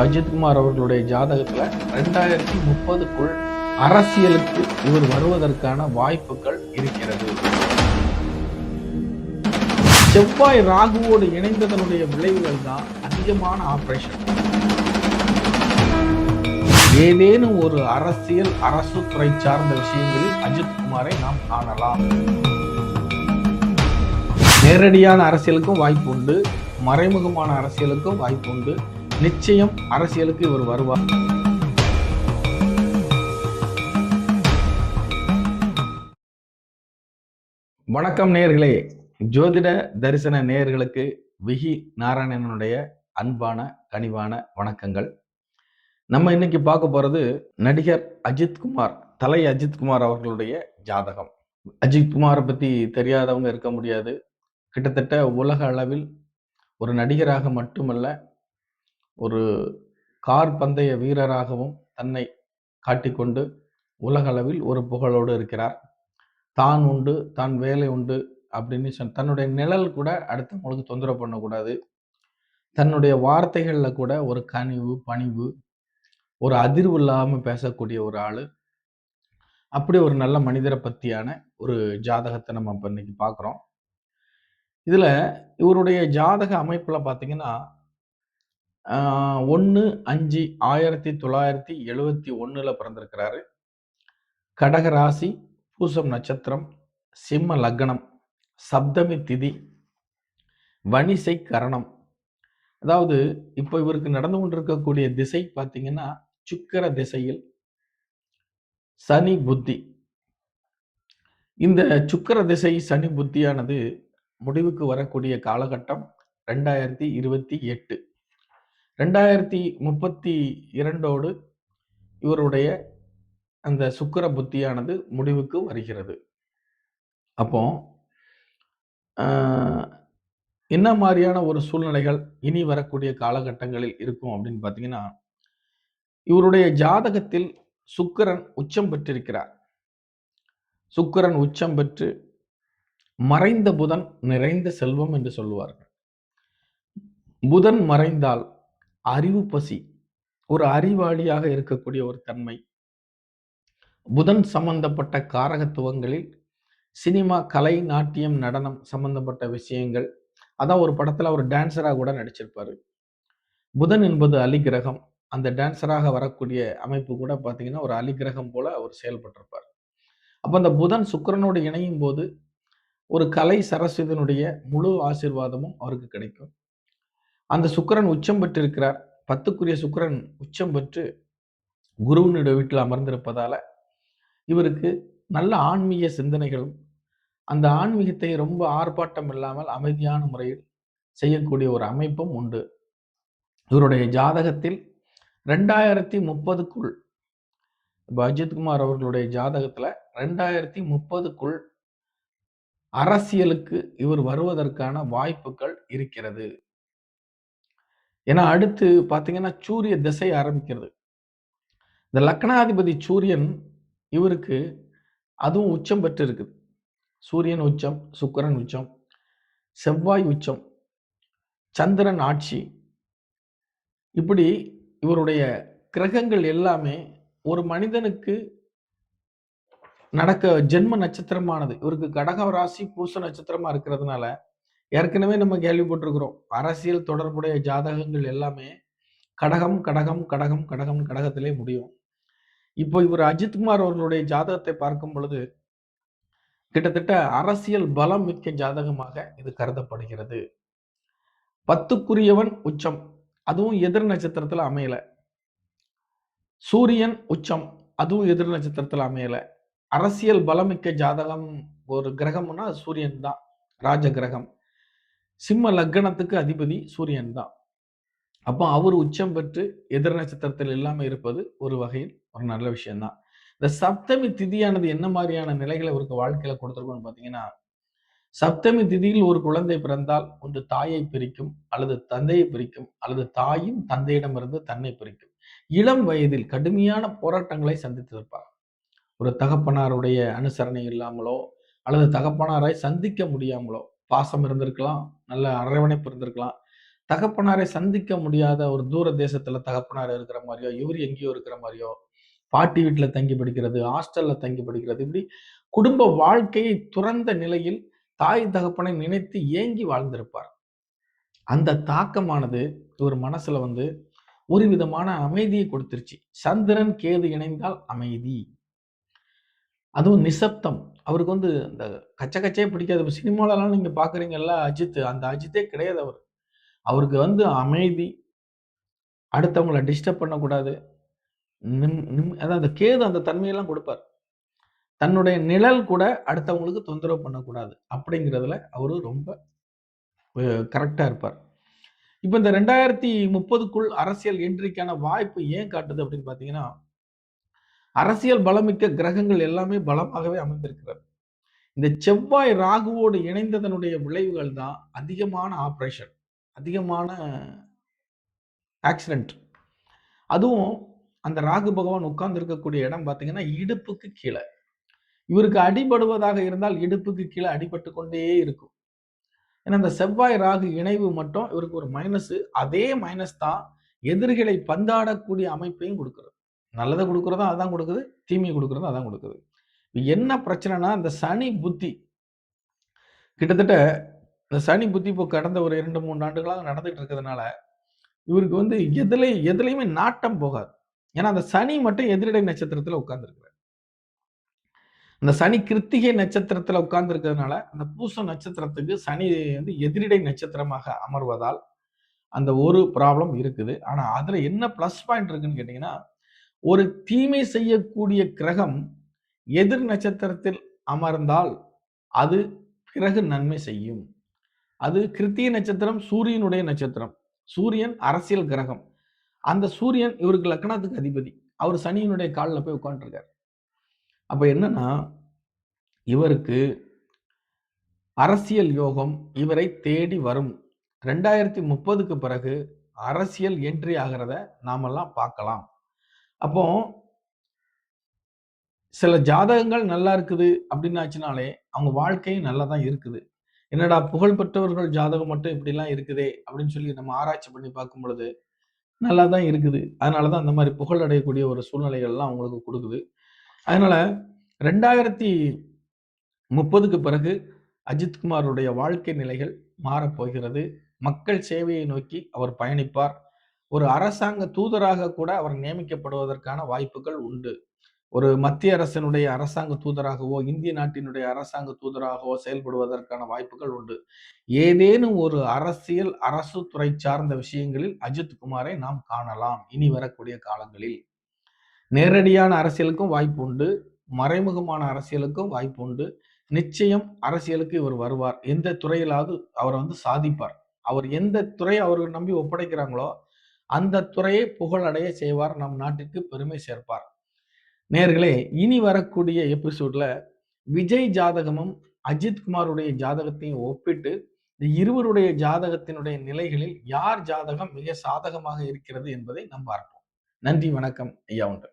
அஜித்குமார் அவர்களுடைய ஜாதகத்துல ரெண்டாயிரத்தி முப்பதுக்குள் அரசியலுக்கு இவர் வருவதற்கான வாய்ப்புகள் இருக்கிறது. செவ்வாய் ராகுவோடு இணைந்ததனுடைய விளைவுகள் தான் அதிகமான ஆபரேஷன் ஏதேனும் ஒரு அரசியல் அரசு துறை சார்ந்த விஷயங்களில் அஜித்குமாரை நாம் காணலாம். நேரடியான அரசியலுக்கும் வாய்ப்பு உண்டு. மறைமுகமான அரசியலுக்கும் வாய்ப்பு உண்டு. நிச்சயம் அரசியலுக்கு இவர் வருவார். வணக்கம் நேயர்களே. ஜோதிட தரிசன நேயர்களுக்கு விகி நாராயணனுடைய அன்பான கனிவான வணக்கங்கள். நம்ம இன்னைக்கு பார்க்க போறது நடிகர் அஜித்குமார் தலை அஜித்குமார் அவர்களுடைய ஜாதகம். அஜித்குமாரை பத்தி தெரியாதவங்க இருக்க முடியாது. கிட்டத்தட்ட உலக அளவில் ஒரு நடிகராக மட்டுமல்ல ஒரு கார் பந்தய வீரராகவும் தன்னை காட்டிக்கொண்டு உலகளவில் ஒரு புகழோடு இருக்கிறார். தான் உண்டு தான் வேலை உண்டு அப்படின்னு சொன்ன தன்னுடைய நிழல் கூட அடுத்தவங்களுக்கு தொந்தரவு பண்ணக்கூடாது. தன்னுடைய வார்த்தைகளில் கூட ஒரு கனிவு பணிவு ஒரு அதிர்வு இல்லாமல் பேசக்கூடிய ஒரு ஆள். அப்படி ஒரு நல்ல மனிதரை பற்றியான ஒரு ஜாதகத்தை நம்ம இப்போ இன்னைக்கு பார்க்குறோம் இதில் இவருடைய ஜாதக அமைப்பில் பார்த்தீங்கன்னா ஒன்று அஞ்சு ஆயிரத்தி தொள்ளாயிரத்தி எழுவத்தி ஒன்றில் பிறந்திருக்கிறாரு. கடகராசி பூசம் நட்சத்திரம் சிம்ம லக்னம் சப்தமி திதி வணிசை கரணம். அதாவது இப்போ இவருக்கு நடந்து கொண்டிருக்கக்கூடிய திசை பார்த்தீங்கன்னா சுக்கர திசையில் சனி புத்தி. இந்த சுக்கர திசை சனி புத்தியானது முடிவுக்கு வரக்கூடிய காலகட்டம் ரெண்டாயிரத்தி இருபத்தி எட்டு. ரெண்டாயிரத்தி முப்பத்தி இரண்டோடு இவருடைய அந்த சுக்கர புத்தியானது முடிவுக்கு வருகிறது. அப்போ என்ன மாதிரியான ஒரு சூழ்நிலைகள் இனி வரக்கூடிய காலகட்டங்களில் இருக்கும் அப்படின்னு பார்த்தீங்கன்னா இவருடைய ஜாதகத்தில் சுக்கிரன் உச்சம் பெற்றிருக்கிறார். சுக்கிரன் உச்சம் பெற்று மறைந்த புதன் நிறைந்த செல்வம் என்று சொல்லுவார்கள். புதன் மறைந்தால் அறிவு பசி. ஒரு அறிவாளியாக இருக்கக்கூடிய ஒரு தன்மை. புதன் சம்பந்தப்பட்ட காரகத்துவங்களில் சினிமா கலை நாட்டியம் நடனம் சம்பந்தப்பட்ட விஷயங்கள். அதான் ஒரு படத்துல அவர் டான்ஸராக கூட நடிச்சிருப்பாரு. புதன் என்பது அலிகிரகம் அந்த டான்சராக வரக்கூடிய அமைப்பு கூட பார்த்தீங்கன்னா ஒரு அலிகிரகம் போல அவர் செயல்பட்டிருப்பார். அப்போ அந்த புதன் சுக்கரனோடு இணையும் போது ஒரு கலை சரஸ்வதியினுடைய முழு ஆசீர்வாதமும் அவருக்கு கிடைக்கும். அந்த சுக்கிரன் உச்சம் பெற்றிருக்கிறார். பத்துக்குரிய சுக்கிரன் உச்சம் பெற்று குருவனுடைய வீட்டில் அமர்ந்திருப்பதால இவருக்கு நல்ல ஆன்மீக சிந்தனைகளும் அந்த ஆன்மீகத்தை ரொம்ப ஆர்ப்பாட்டம் இல்லாமல் அமைதியான முறையில் செய்யக்கூடிய ஒரு அமைப்பும் உண்டு. இவருடைய ஜாதகத்தில் ரெண்டாயிரத்தி முப்பதுக்குள் இப்போ அஜித்குமார் அவர்களுடைய ஜாதகத்தில் ரெண்டாயிரத்தி முப்பதுக்குள் அரசியலுக்கு இவர் வருவதற்கான வாய்ப்புகள் இருக்கிறது. ஏன்னா அடுத்து பார்த்தீங்கன்னா சூரிய திசை ஆரம்பிக்கிறது. இந்த லக்னாதிபதி சூரியன் இவருக்கு அதுவும் உச்சம் பெற்று இருக்குது சூரியன் உச்சம் சுக்கரன் உச்சம் செவ்வாய் உச்சம் சந்திரன் ஆட்சி. இப்படி இவருடைய கிரகங்கள் எல்லாமே ஒரு மனிதனுக்கு நடக்க ஜென்ம நட்சத்திரமானது. இவருக்கு கடக ராசி பூச நட்சத்திரமா இருக்கிறதுனால ஏற்கனவே நம்ம கேள்விப்பட்டிருக்கிறோம். அரசியல் தொடர்புடைய ஜாதகங்கள் எல்லாமே கடகம் கடகம் கடகம் கடகம் கடகத்திலே முடியும். இப்போ இவர் அஜித்குமார் அவர்களுடைய ஜாதகத்தை பார்க்கும் பொழுது கிட்டத்தட்ட அரசியல் பலம் மிக்க ஜாதகமாக இது கருதப்படுகிறது. பத்துக்குரியவன் உச்சம். அதுவும் எதிர் நட்சத்திரத்தில் அமையல. சூரியன் உச்சம். அதுவும் எதிர் நட்சத்திரத்தில் அமையல. அரசியல் பலமிக்க ஜாதகம் ஒரு கிரகம்னா சூரியன் தான். ராஜ கிரகம். சிம்ம லக்னத்துக்கு அதிபதி சூரியன் தான். அப்போ அவர் உச்சம் பெற்று எதிர் நட்சத்திரத்தில் இல்லாமல் இருப்பது ஒரு வகையில் ஒரு நல்ல விஷயம்தான். இந்த சப்தமி திதியானது என்ன மாதிரியான நிலைகளை இவருக்கு வாழ்க்கையில கொடுத்துருக்கோம்னு பார்த்தீங்கன்னா சப்தமி திதியில் ஒரு குழந்தை பிறந்தால் ஒன்று தாயை பிரிக்கும் அல்லது தந்தையை பிரிக்கும் அல்லது தாயும் தந்தையிடமிருந்து தன்னை பிரிக்கும். இளம் வயதில் கடுமையான போராட்டங்களை சந்தித்திருப்பார் ஒரு தகப்பனாருடைய அனுசரணை இல்லாமலோ அல்லது தகப்பனாரை சந்திக்க முடியாமலோ பாசம் இருந்திருக்கலாம் நல்ல அரவணைப்பு இருந்திருக்கலாம். தகப்பனாரை சந்திக்க முடியாத ஒரு தூர தேசத்துல தகப்பனார் இருக்கிற மாதிரியோ இவர் எங்கேயோ இருக்கிற மாதிரியோ பாட்டி வீட்டில் தங்கி படிக்கிறது ஹாஸ்டல்ல தங்கி படிக்கிறது இப்படி குடும்ப வாழ்க்கையை துறந்த நிலையில் தாய் தகப்பனை நினைத்து ஏங்கி வாழ்ந்திருப்பார். அந்த தாக்கமானது இவர் மனசுல வந்து ஒரு விதமான அமைதியை கொடுத்துருச்சு. சந்திரன் கேது இணைந்தால் அமைதி. அதுவும் நிசப்தம். அவருக்கு வந்து இந்த கச்ச கச்சே பிடிக்காது. இப்போ சினிமாலலாம் நீங்கள் பார்க்குறீங்கல்ல அஜித் அந்த அஜித்தே கிடையாது அவர். அவருக்கு வந்து அமைதி அடுத்தவங்களை டிஸ்டர்ப் பண்ணக்கூடாது. நிம் நிம் அதான் அந்த கேது அந்த தன்மையெல்லாம் கொடுப்பார். தன்னுடைய நிழல் கூட அடுத்தவங்களுக்கு தொந்தரவு பண்ணக்கூடாது. அப்படிங்கிறதுல அவரு ரொம்ப கரெக்டாக இருப்பார். இப்போ இந்த ரெண்டாயிரத்தி முப்பதுக்குள் அரசியல் என்ட்ரிக்கான வாய்ப்பு ஏன் காட்டுது அப்படின்னு பார்த்தீங்கன்னா அரசியல் பலமிக்க கிரகங்கள் எல்லாமே பலமாகவே அமைந்திருக்கிறது. இந்த செவ்வாய் ராகுவோடு இணைந்ததனுடைய விளைவுகள் தான் அதிகமான ஆப்ரேஷன் அதிகமான ஆக்சிடென்ட் அதுவும் அந்த ராகு பகவான் உட்கார்ந்து இருக்கக்கூடிய இடம் பார்த்தீங்கன்னா இடுப்புக்கு கீழே. இவருக்கு அடிபடுவதாக இருந்தால் இடுப்புக்கு கீழே அடிபட்டு கொண்டே இருக்கும். ஏன்னா அந்த செவ்வாய் ராகு இணைவு மட்டும் இவருக்கு ஒரு மைனஸ் அதே மைனஸ் தான் எதிரிகளை பந்தாடக்கூடிய அமைப்பையும் கொடுக்குறது. நல்லதை கொடுக்குறதும் அதான் கொடுக்குது தீமையை கொடுக்குறதும் அதான் கொடுக்குது. என்ன பிரச்சனைனா இந்த சனி புத்தி. கிட்டத்தட்ட இந்த சனி புத்தி இப்போ கடந்த ஒரு இரண்டு மூணு ஆண்டுகளாக நடந்துகிட்டு இருக்கிறதுனால இவருக்கு வந்து எதுல எதுலையுமே நாட்டம் போகாது. ஏன்னா அந்த சனி மட்டும் எதிரிடை நட்சத்திரத்தில் உட்கார்ந்துருக்குறாரு. அந்த சனி கிருத்திகை நட்சத்திரத்தில் உட்கார்ந்துருக்கிறதுனால அந்த பூச நட்சத்திரத்துக்கு சனி வந்து எதிரிடை நட்சத்திரமாக அமர்வதால் அந்த ஒரு ப்ராப்ளம் இருக்குது. ஆனால் அதில் என்ன ப்ளஸ் பாயிண்ட் இருக்குன்னு கேட்டிங்கன்னா ஒரு தீமை செய்யக்கூடிய கிரகம் எதிர் நட்சத்திரத்தில் அமர்ந்தால் அது பிறகு நன்மை செய்யும். அது கிருத்திய நட்சத்திரம் சூரியனுடைய நட்சத்திரம். சூரியன் அரசியல் கிரகம். அந்த சூரியன் இவருக்கு லக்னத்துக்கு அதிபதி. அவர் சனியினுடைய காலில் போய் உட்காந்துருக்கார் அப்போ என்னன்னா இவருக்கு அரசியல் யோகம் இவரை தேடி வரும். ரெண்டாயிரத்தி முப்பதுக்கு பிறகு அரசியல் என்ட்ரி ஆகிறத நாமெல்லாம் பார்க்கலாம். அப்போ சில ஜாதகங்கள் நல்லா இருக்குது அப்படின்னாச்சுனாலே அவங்க வாழ்க்கையும் நல்லா தான் இருக்குது. என்னடா புகழ் பெற்றவர்கள் ஜாதகம் மட்டும் இப்படிலாம் இருக்குதே அப்படின்னு சொல்லி நம்ம ஆராய்ச்சி பண்ணி பார்க்கும் பொழுது நல்லா தான் இருக்குது. அதனால தான் அந்த மாதிரி புகழ் அடையக்கூடிய ஒரு சூழ்நிலைகள்லாம் அவங்களுக்கு கொடுக்குது. அதனால ரெண்டாயிரத்தி முப்பதுக்கு பிறகு அஜித்குமாருடைய வாழ்க்கை நிலைகள் மாறப்போகிறது. மக்கள் சேவையை நோக்கி அவர் பயணிப்பார். ஒரு அரசாங்க தூதராக கூட அவர் நியமிக்கப்படுவதற்கான வாய்ப்புகள் உண்டு. ஒரு மத்திய அரசினுடைய அரசாங்க தூதராகவோ இந்திய நாட்டினுடைய அரசாங்க தூதராகவோ செயல்படுவதற்கான வாய்ப்புகள் உண்டு. ஏதேனும் ஒரு அரசியல் அரசு துறை சார்ந்த விஷயங்களில் அஜித் குமாரை நாம் காணலாம். இனி வரக்கூடிய காலங்களில். நேரடியான அரசியலுக்கும் வாய்ப்பு உண்டு. மறைமுகமான அரசியலுக்கும் வாய்ப்பு உண்டு. நிச்சயம் அரசியலுக்கு இவர் வருவார். எந்த துறையிலாவது அவர் வந்து சாதிப்பார். அவர் எந்த துறை அவர்கள் நம்பி ஒப்படைக்கிறாங்களோ அந்த துறையை புகழடைய செய்வார் நம் நாட்டிற்கு பெருமை சேர்ப்பார். நேர்களே இனி வரக்கூடிய எபிசோட்ல விஜய் ஜாதகமும் அஜித் குமாருடைய ஜாதகத்தையும் ஒப்பிட்டு இருவருடைய ஜாதகத்தினுடைய நிலைகளில் யார் ஜாதகம் மிக சாதகமாக இருக்கிறது என்பதை நாம் பார்ப்போம். நன்றி வணக்கம் ஐயா உண்டு.